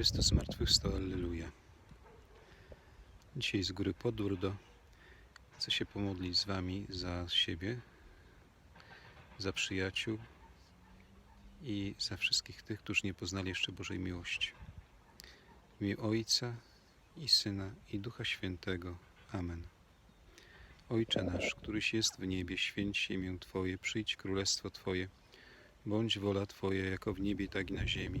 Chrystus zmartwychwstał, Alleluja. Dzisiaj z góry Podurdo chcę się pomodlić z Wami za siebie, za przyjaciół i za wszystkich tych, którzy nie poznali jeszcze Bożej miłości. W imię Ojca i Syna i Ducha Świętego. Amen. Ojcze nasz, któryś jest w niebie, święć się imię Twoje, przyjdź królestwo Twoje, bądź wola Twoja, jako w niebie, tak i na ziemi.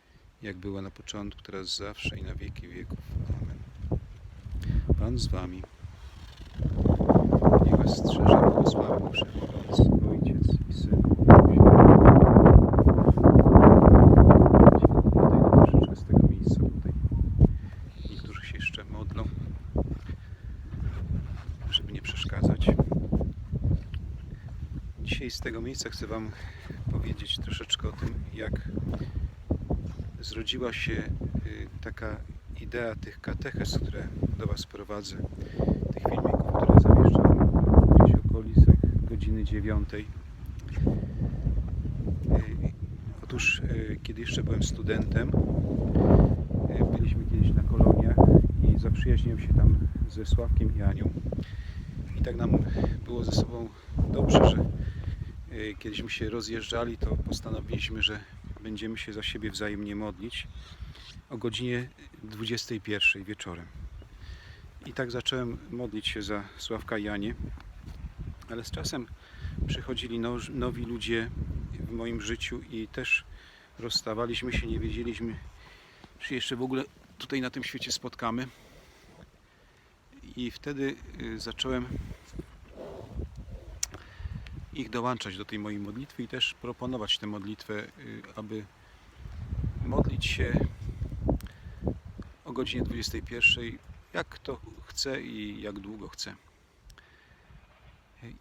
jak była na początku, teraz zawsze i na wieki wieków. Amen. Pan z Wami. Niech Was strzeże, błogosławi Wszechmogąc, Ojciec i Syn. Dzisiaj z tego miejsca chcę Wam powiedzieć troszeczkę o tym, jak zrodziła się y, taka idea tych katechez, które do Was prowadzę, tych filmików, które zamieszczam gdzieś w okolicach godziny dziewiątej. Y, Otóż, y, kiedy jeszcze byłem studentem, byliśmy kiedyś na koloniach i zaprzyjaźniłem się tam ze Sławkiem i Anią. I tak nam było ze sobą dobrze, że kiedyśmy się rozjeżdżali, to postanowiliśmy, że będziemy się za siebie wzajemnie modlić o godzinie 21 wieczorem. I tak zacząłem modlić się za Sławka i Anię, ale z czasem przychodzili nowi ludzie w moim życiu i też rozstawaliśmy się, nie wiedzieliśmy, czy jeszcze w ogóle tutaj na tym świecie spotkamy. I wtedy y, zacząłem ich dołączać do tej mojej modlitwy i też proponować tę modlitwę, y, aby modlić się o godzinie 21, jak kto chce i jak długo chce.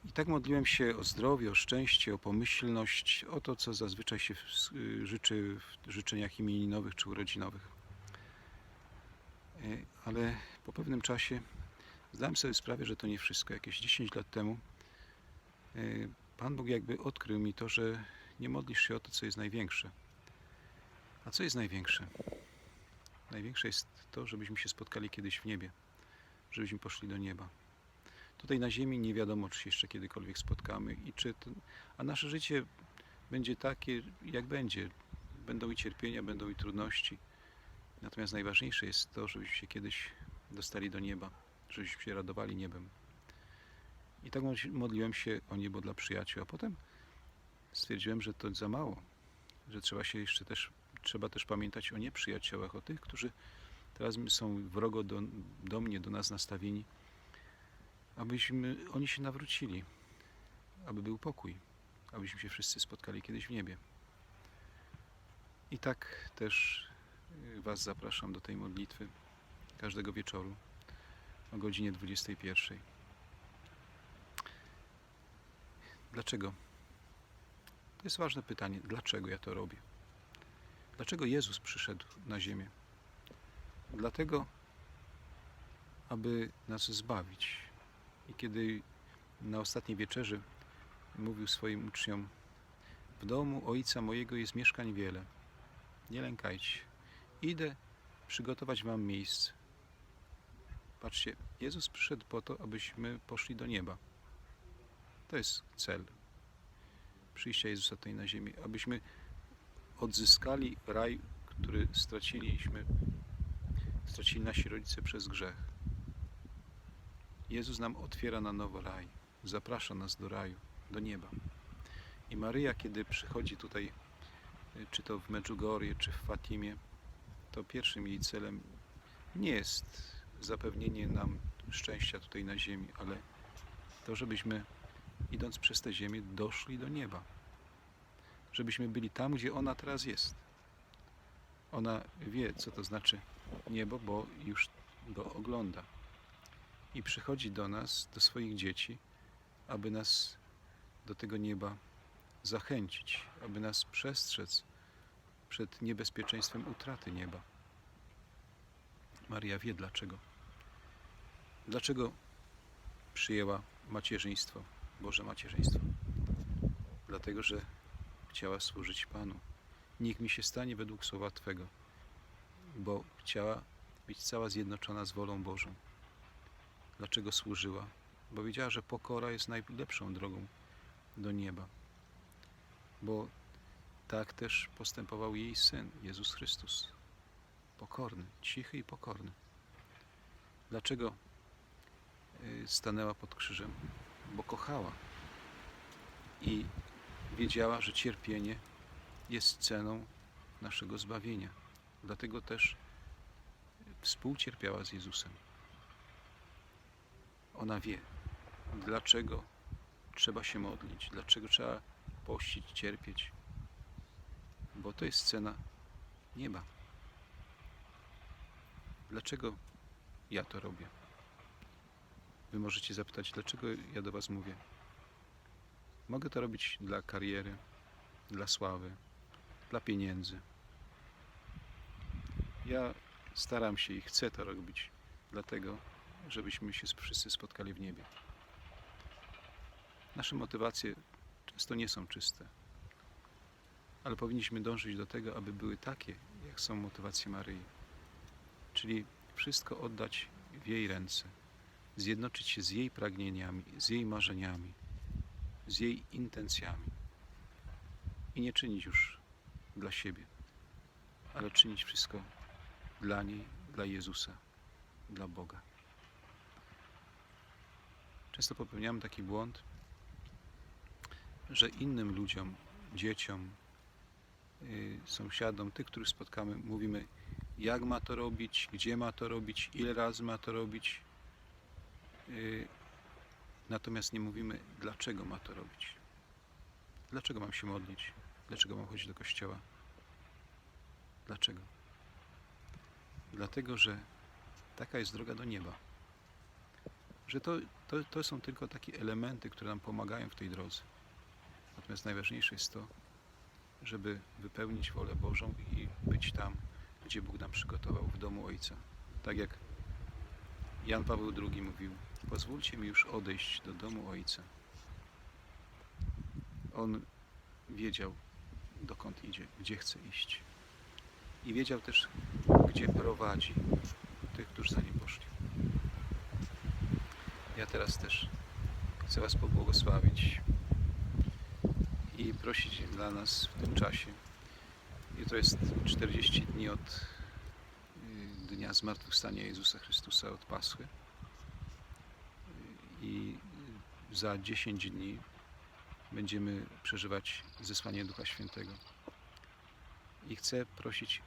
I tak modliłem się o zdrowie, o szczęście, o pomyślność, o to, co zazwyczaj się y, życzy w życzeniach imieninowych czy urodzinowych. Y, Ale po pewnym czasie zdałem sobie sprawę, że to nie wszystko. Jakieś 10 lat temu Pan Bóg jakby odkrył mi to, że nie modlisz się o to, co jest największe. A co jest największe? Największe jest to, żebyśmy się spotkali kiedyś w niebie, żebyśmy poszli do nieba. Tutaj na ziemi nie wiadomo, czy się jeszcze kiedykolwiek spotkamy i czy to, a nasze życie będzie takie, jak będzie. Będą i cierpienia, będą i trudności. Natomiast najważniejsze jest to, żebyśmy się kiedyś dostali do nieba, żebyśmy się radowali niebem. I tak modli- modliłem się o niebo dla przyjaciół, a potem stwierdziłem, że to za mało, że trzeba się jeszcze też, trzeba też pamiętać o nieprzyjaciołach, o tych, którzy teraz są wrogo do, do mnie, do nas nastawieni, abyśmy oni się nawrócili, aby był pokój, abyśmy się wszyscy spotkali kiedyś w niebie. I tak też y, Was zapraszam do tej modlitwy każdego wieczoru o godzinie 21. Dlaczego? To jest ważne pytanie. Dlaczego ja to robię? Dlaczego Jezus przyszedł na ziemię? Dlatego, aby nas zbawić. I kiedy na ostatniej wieczerzy mówił swoim uczniom: W domu Ojca mojego jest mieszkań wiele. Nie lękajcie. Idę przygotować Wam miejsce. Patrzcie, Jezus przyszedł po to, abyśmy poszli do nieba. To jest cel przyjścia Jezusa tutaj na ziemię, abyśmy odzyskali raj, który straciliśmy, stracili nasi rodzice przez grzech. Jezus nam otwiera na nowo raj, zaprasza nas do raju, do nieba. I Maryja, kiedy przychodzi tutaj, y, czy to w Medjugorje, czy w Fatimie, to pierwszym jej celem nie jest zapewnienie nam szczęścia tutaj na ziemi, ale to, żebyśmy idąc przez tę ziemię, doszli do nieba. Żebyśmy byli tam, gdzie ona teraz jest. Ona wie, co to znaczy niebo, bo już go ogląda. I przychodzi do nas, do swoich dzieci, aby nas do tego nieba zachęcić, aby nas przestrzec przed niebezpieczeństwem utraty nieba. Maria wie dlaczego. Dlaczego przyjęła macierzyństwo, Boże macierzyństwo? Dlatego, że chciała służyć Panu. Niech mi się stanie według słowa Twego, bo chciała być cała zjednoczona z wolą Bożą. Dlaczego służyła? Bo wiedziała, że pokora jest najlepszą drogą do nieba. Bo tak też postępował jej syn, Jezus Chrystus. Pokorny, cichy i pokorny. Dlaczego y, stanęła pod krzyżem? Bo kochała i wiedziała, że cierpienie jest ceną naszego zbawienia. Dlatego też współcierpiała z Jezusem. Ona wie, dlaczego trzeba się modlić, dlaczego trzeba pościć, cierpieć, bo to jest cena nieba. Dlaczego ja to robię? Wy możecie zapytać, dlaczego ja do Was mówię. Mogę to robić dla kariery, dla sławy, dla pieniędzy. Ja staram się i chcę to robić, dlatego, żebyśmy się wszyscy spotkali w niebie. Nasze motywacje często nie są czyste, ale powinniśmy dążyć do tego, aby były takie, jak są motywacje Maryi. Czyli wszystko oddać w jej ręce, zjednoczyć się z jej pragnieniami, z jej marzeniami, z jej intencjami i nie czynić już dla siebie, ale czynić wszystko dla niej, dla Jezusa, dla Boga. Często popełniamy taki błąd, że innym ludziom, dzieciom, yy, sąsiadom, tych, których spotkamy, mówimy, jak ma to robić, gdzie ma to robić, ile razy ma to robić. Yy, Natomiast nie mówimy, dlaczego ma to robić. Dlaczego mam się modlić? Dlaczego mam chodzić do kościoła? Dlaczego? Dlatego, że taka jest droga do nieba. Że to, to, to są tylko takie elementy, które nam pomagają w tej drodze. Natomiast najważniejsze jest to, żeby wypełnić wolę Bożą i być tam, gdzie Bóg nam przygotował, w domu Ojca. Tak jak Jan Paweł II mówił, pozwólcie mi już odejść do domu Ojca. On wiedział, dokąd idzie, gdzie chce iść. I wiedział też, gdzie prowadzi tych, którzy za nim poszli. Ja teraz też chcę Was pobłogosławić i prosić dla nas w tym czasie. Jutro jest 40 dni od y, dnia zmartwychwstania Jezusa Chrystusa od Paschy. I za 10 dni będziemy przeżywać zesłanie Ducha Świętego. I chcę prosić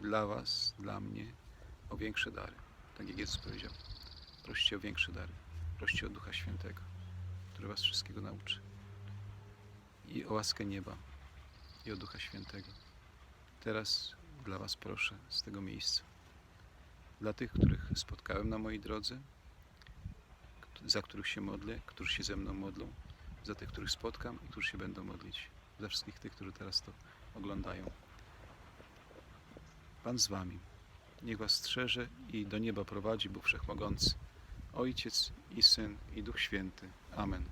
dla Was, dla mnie o większe dary. Tak jak Jezus powiedział. Proście o większe dary. Proście o Ducha Świętego, który Was wszystkiego nauczy. I o łaskę nieba. I o Ducha Świętego. Teraz dla Was proszę z tego miejsca. Dla tych, których spotkałem na mojej drodze, za których się modlę, którzy się ze mną modlą, za tych, których spotkam i którzy się będą modlić. Za wszystkich tych, którzy teraz to oglądają. Pan z Wami. Niech Was strzeże i do nieba prowadzi Bóg Wszechmogący. Ojciec i Syn i Duch Święty. Amen.